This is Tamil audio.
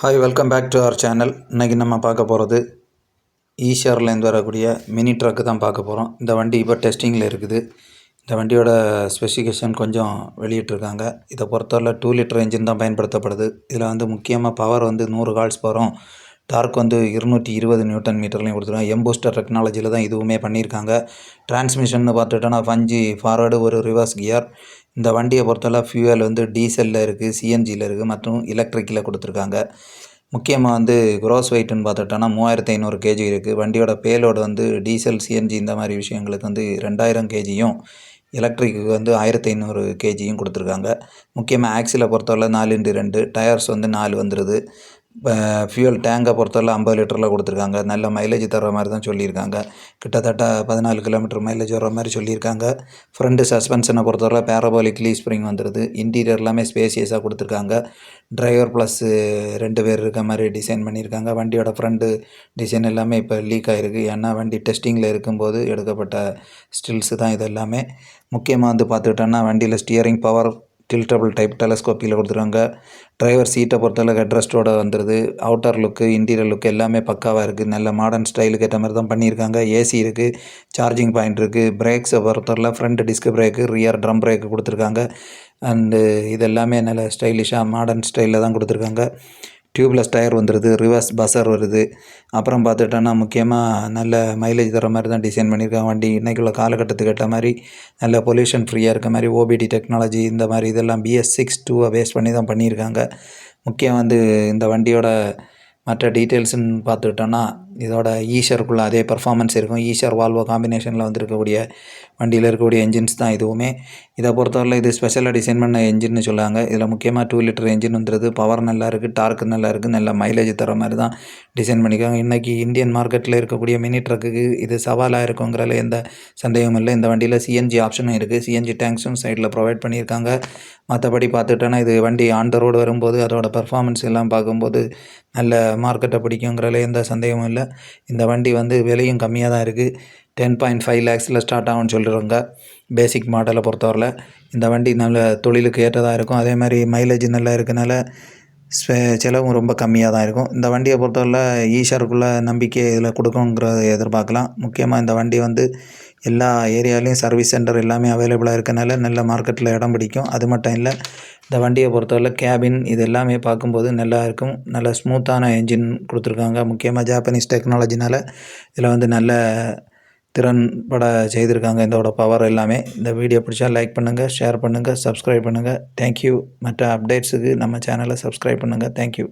Hi welcome back to our channel இன்றைக்கி நம்ம பார்க்க போகிறது ஈஷார்லேருந்து வரக்கூடிய மினி ட்ரக்கு தான் பார்க்க போகிறோம் இந்த வண்டி இப்போ டெஸ்டிங்கில் இருக்குது. இந்த வண்டியோட ஸ்பெசிஃபிகேஷன் கொஞ்சம் வெளியிட்டிருக்காங்க. இதை பொறுத்தவரை டூ லிட்டர் இன்ஜின் தான் பயன்படுத்தப்படுது. இதில் வந்து முக்கியமாக பவர் வந்து நூறு கால்ஸ் வரும். டார்க் வந்து இருநூற்றி இருபது நியூட்டன் மீட்டர்லையும் கொடுத்துருக்காங்க. எம்பூஸ்டர் டெக்னாலஜியில் தான் இதுவுமே பண்ணியிருக்காங்க. டிரான்ஸ்மிஷன் பார்த்துட்டோன்னா ஃபஞ்சி ஃபார்வேர்டு ஒரு ரிவர்ஸ் கியர் இந்த வண்டியை பொறுத்தவரை ஃபியூவல் வந்து டீசலில் இருக்குது சிஎன்ஜியில் இருக்குது மற்றும் எலக்ட்ரிக்கில் கொடுத்துருக்காங்க. முக்கியமாக வந்து க்ரோஸ் வெயிட்னு பார்த்துட்டோன்னா மூவாயிரத்து ஐநூறு கேஜி இருக்குது வண்டியோட பேலோடு வந்து டீசல் சிஎன்ஜி இந்த மாதிரி விஷயங்களுக்கு வந்து ரெண்டாயிரம் கேஜியும் எலக்ட்ரிக்கு வந்து ஆயிரத்தி ஐநூறு கேஜியும் கொடுத்துருக்காங்க. முக்கியமாக ஆக்சிலை பொறுத்தவரை நாலு இன்ட்டு ரெண்டு டயர்ஸ் வந்து நாலு வந்துடுது ஃபியூல் டேங்கை பொறுத்தவரை ஐம்பது லிட்டரில் கொடுத்துருக்காங்க. நல்ல மைலேஜ் தர்ற மாதிரி தான் சொல்லியிருக்காங்க. கிட்டத்தட்ட பதினாலு கிலோமீட்டர் மைலேஜ் வர மாதிரி சொல்லியிருக்காங்க. ஃப்ரண்ட்டு சஸ்பென்ஷனை பொறுத்தவரை பேரபோலிக் லீ ஸ்ப்ரிங் வந்துடுது இன்டீரியர் எல்லாமே ஸ்பேசியஸாக கொடுத்துருக்காங்க. டிரைவர் ப்ளஸ் ரெண்டு பேர் இருக்க மாதிரி டிசைன் பண்ணியிருக்காங்க. வண்டியோட ஃப்ரண்ட்டு டிசைன் எல்லாமே இப்போ லீக் ஆகிருக்கு ஏன்னா வண்டி டெஸ்டிங்கில் இருக்கும்போது எடுக்கப்பட்ட ஸ்டில்ஸு தான் இது எல்லாமே முக்கியமாக வந்து பார்த்துக்கிட்டோன்னா வண்டியில் ஸ்டியரிங் பவர் டில்டபிள் டைப் டெலஸ்கோப்பியில் கொடுத்துருக்காங்க. டிரைவர் சீட்டை பொறுத்தளவு ஹெட்ரஸ்டோட வந்துடுது அவுட்டர் லுக்கு இன்டீரியர் லுக் எல்லாமே பக்காவாக இருக்குது நல்ல மாடர்ன் ஸ்டைலுக்கு ஏற்ற மாதிரி தான் பண்ணியிருக்காங்க. ஏசி இருக்குது சார்ஜிங் பாயிண்ட் இருக்குது பிரேக்ஸை பொறுத்தவரை front disc brake rear drum brake கொடுத்துருக்காங்க. அண்டு இது எல்லாமே நல்ல ஸ்டைலிஷாக மாடர்ன் ஸ்டைலில் தான் கொடுத்துருக்காங்க. டியூப்லெஸ் டயர் வந்துடுது ரிவர்ஸ் பஸ்ஸர் வருது. அப்புறம் பார்த்துட்டோன்னா முக்கியமாக நல்ல மைலேஜ் தர மாதிரி தான் டிசைன் பண்ணியிருக்காங்க வண்டி இன்றைக்குள்ள காலகட்டத்துக்கு ஏற்ற மாதிரி நல்ல பொல்யூஷன் ஃப்ரீயாக இருக்க மாதிரி ஓபிடி டெக்னாலஜி இந்த மாதிரி இதெல்லாம் பிஎஸ் சிக்ஸ் டூவை பேஸ் பண்ணி தான் பண்ணியிருக்காங்க. முக்கியம் வந்து இந்த வண்டியோட மற்ற டீட்டெயில்ஸுன்னு பார்த்துக்கிட்டோன்னா இதோட ஈஷருக்குள்ளே அதே பர்ஃபார்மன்ஸ் இருக்கும். ஈஷர் வால்வோ காம்பினேஷனில் வந்துருக்கக்கூடிய வண்டியில் இருக்கக்கூடிய என்ஜின்ஸ் தான் இதுவுமே. இதை பொறுத்தவரையில் இது ஸ்பெஷலாக டிசைன் பண்ண என்ஜின்னு சொல்லுவாங்க இதில் முக்கியமாக டூ லிட்டர் என்ஜின் வந்துருது பவர் நல்லா இருக்குது டார்க்கு நல்லா இருக்குது நல்ல மைலேஜ் தர மாதிரி தான் டிசைன் பண்ணிக்காங்க இன்றைக்கி இந்தியன் மார்க்கெட்டில் இருக்கக்கூடிய மினி ட்ரக்குக்கு இது சவாலாக இருக்குங்கிறதுல எந்த சந்தேகமும் இல்லை. இந்த வண்டியில் சிஎன்ஜி ஆப்ஷனும் இருக்குது சிஎன்ஜி டேங்க்ஸும் சைடில் ப்ரொவைட் பண்ணியிருக்காங்க. மற்றபடி பார்த்துட்டோன்னா இது வண்டி ஆன் த ரோடு வரும்போது அதோட பர்ஃபார்மன்ஸ் எல்லாம் பார்க்கும்போது நல்ல மார்க்கெட்டை பிடிக்குங்கிறதுல எந்த சந்தேகமும் இல்லை. இந்த வண்டி வந்து விலையும் கம்மியாக தான் இருக்குது டென் பாயிண்ட் ஃபைவ் லேக்ஸில் ஸ்டார்ட் ஆகும்னு சொல்லிடுவாங்க பேசிக் மாடலை பொறுத்தவரையில். இந்த வண்டி நல்ல தொழிலுக்கு ஏற்றதாக இருக்கும். அதே மாதிரி மைலேஜ் நல்லா இருக்கனால செலவும் ரொம்ப கம்மியாக தான் இருக்கும். இந்த வண்டியை பொறுத்தவரையில் ஈஷருக்குள்ளே நம்பிக்கை இதில் கொடுக்குங்கிறத எதிர்பார்க்கலாம். முக்கியமாக இந்த வண்டி வந்து எல்லா ஏரியாலையும் சர்வீஸ் சென்டர் எல்லாமே அவைலபிளாக இருக்கனால நல்ல மார்க்கெட்டில் இடம் பிடிக்கும். அது மட்டும் இல்லை இந்த வண்டியை பொறுத்தவரையில் கேபின் இது எல்லாமே பார்க்கும்போது நல்லா இருக்கும். நல்ல ஸ்மூத்தான என்ஜின் கொடுத்துருக்காங்க. முக்கியமாக ஜாப்பனீஸ் டெக்னாலஜினால் இதில் வந்து நல்ல திறன்பட செய்திருக்காங்க. இதோட பவர் எல்லாமே. இந்த வீடியோ பிடிச்சா லைக் பண்ணுங்கள் ஷேர் பண்ணுங்கள் சப்ஸ்கிரைப் பண்ணுங்கள் தேங்க்யூ மற்ற அப்டேட்ஸுக்கு நம்ம சேனலை சப்ஸ்கிரைப் பண்ணுங்கள் தேங்க்யூ